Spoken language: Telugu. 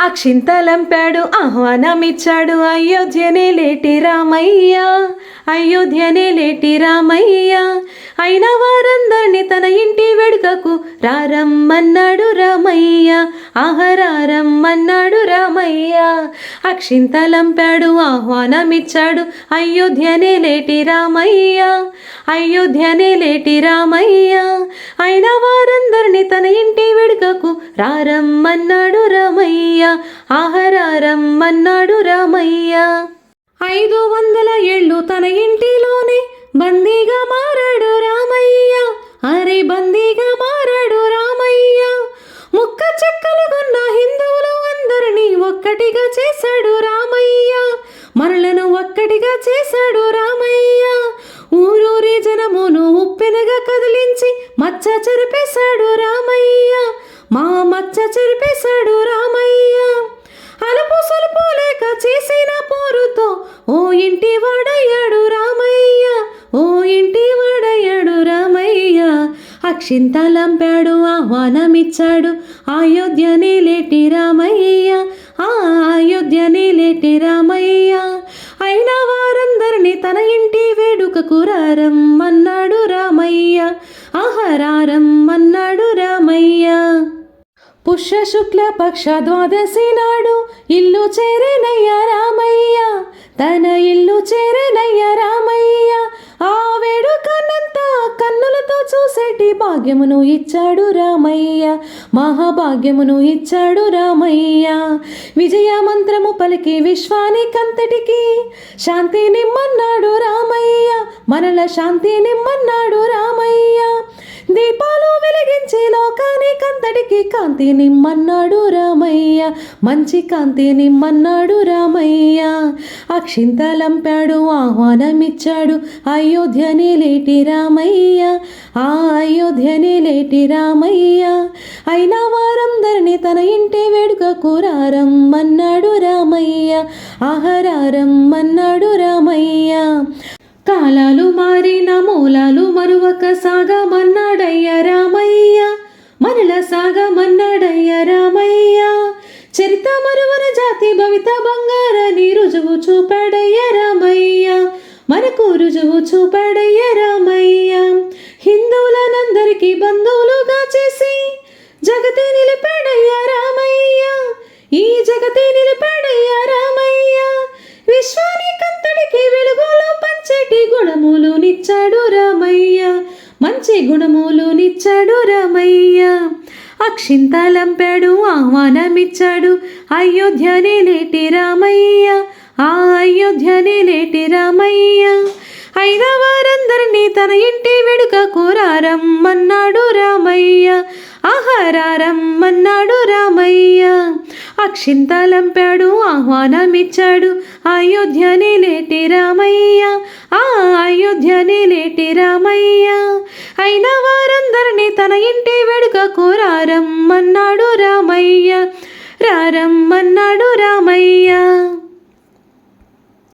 అక్షింతలంపాడు ఆహ్వానమిచ్చాడు. అయోధ్యనే లేటి రామయ్య అయోధ్యనే లేటి రామయ్య. అయిన వారందరిని తన ఇంటి వెడుకకు రారమ్మన్నాడు రామయ్య ఆహరారమ్మన్నాడు రామయ్య. అక్షింతలంపాడు ఆహ్వానమిచ్చాడు. అయోధ్యనే లేటి రామయ్య అయోధ్యనే లేటి రామయ్య. అయిన వారందరిని తన ఇంటి వెనుకకు రారమ్మన్నాడు రామయ్య ఆహరారమ్మన్నాడు రామయ్య. ఐదు వందల ఏళ్ళు తన ఇంటిలోనే బందీగా మారాడు రామయ్య. అరే బందీగా మారాడు రామయ్య. ముక్క చెక్కలుగున్న హిందువులు అందరినీ ఒక్కటిగా చేశాడు రామయ్య. మనలను ఒక్కటిగా చేశాడు రామయ్య. ఊరూరి జనమును అక్షింతలంపాడు ఆహ్వానమిచ్చాడు. అయోధ్యనే లేటి రామయ్య ఆ అయోధ్యనే లేటి రామయ్య అయిన వారందరినీ తన ఇంటి వేడుకకు రారమ్మన్నాడు రామయ్య. ఆహరారమ్మన్నాడు రామయ్య. పుష్య శుక్ల పక్ష ద్వాదశి నాడు ఇల్లు చేరేనయ్య రామయ్య. తన ఇల్లు చేరే చూసేటి భాగ్యమును ఇచ్చాడు రామయ్య మహాభాగ్యమును ఇచ్చాడు రామయ్య. విజయ మంత్రము పలికి విశ్వానికంతటికి శాంతి నిమ్మన్నాడు రామయ్య మనల శాంతి నిమ్మన్నాడు రామయ్య. లోకానికంతటికి కాంతి నిమ్మన్నాడు రామయ్య మంచి కాంతి నిమ్మన్నాడు రామయ్య. అక్షింతలంపాడు ఆహ్వానమిచ్చాడు అయోధ్యని లేటి రామయ్య ఆ అయోధ్యని లేటి రామయ్య. అయినా వారందరినీ తన ఇంటి వేడుకకు రారమ్మన్నాడు రామయ్య ఆహరారమ్మన్నాడు రామయ్య. కాలాలు మారిన మూలాలు మరువక సాగమన్నాడయ్య రామయ్య. మనల సాగమన్నాడయ్య రామయ్య. చరిత మరువన జాతి భవిత బంగారని రుజువు చూపాడయ్య రామయ్య. మనకు రుజువు చూపాడయ్య రామయ్య. హిందువులనందరికీ బంధువులుగా చేసి జగతే నిలిపాడయ్య రామయ్య. ఈ జగతే నిలిపాడయ్య రామయ్య. విశ్వానికంతటికి వెలుగులో పంచటి గుణములు నిచ్చాడు రామయ్య. మంచి గుణములు నిచ్చాడు రామయ్య. అక్షింతలంపాడు ఆహ్వానమిచ్చాడు. అయోధ్యని లేటి రామయ్య. ఆ అయోధ్యని లేటి రామయ్య. అయిన తన ఇంటి వెడుక కూరారమ్మన్నాడు రామయ్య. ఆహారారమ్మన్నాడు రామయ్య. అక్షింతలంపాడు ఆహ్వానమిచ్చాడు. అయోధ్యని లేటి రామయ్య. ఆ అయోధ్యని లేటి రామయ్య. అయినా వారందరినీ తన ఇంటి వెడుక కోరారమ్మన్నాడు రామయ్య. రారమ్మన్నాడు రామయ్య.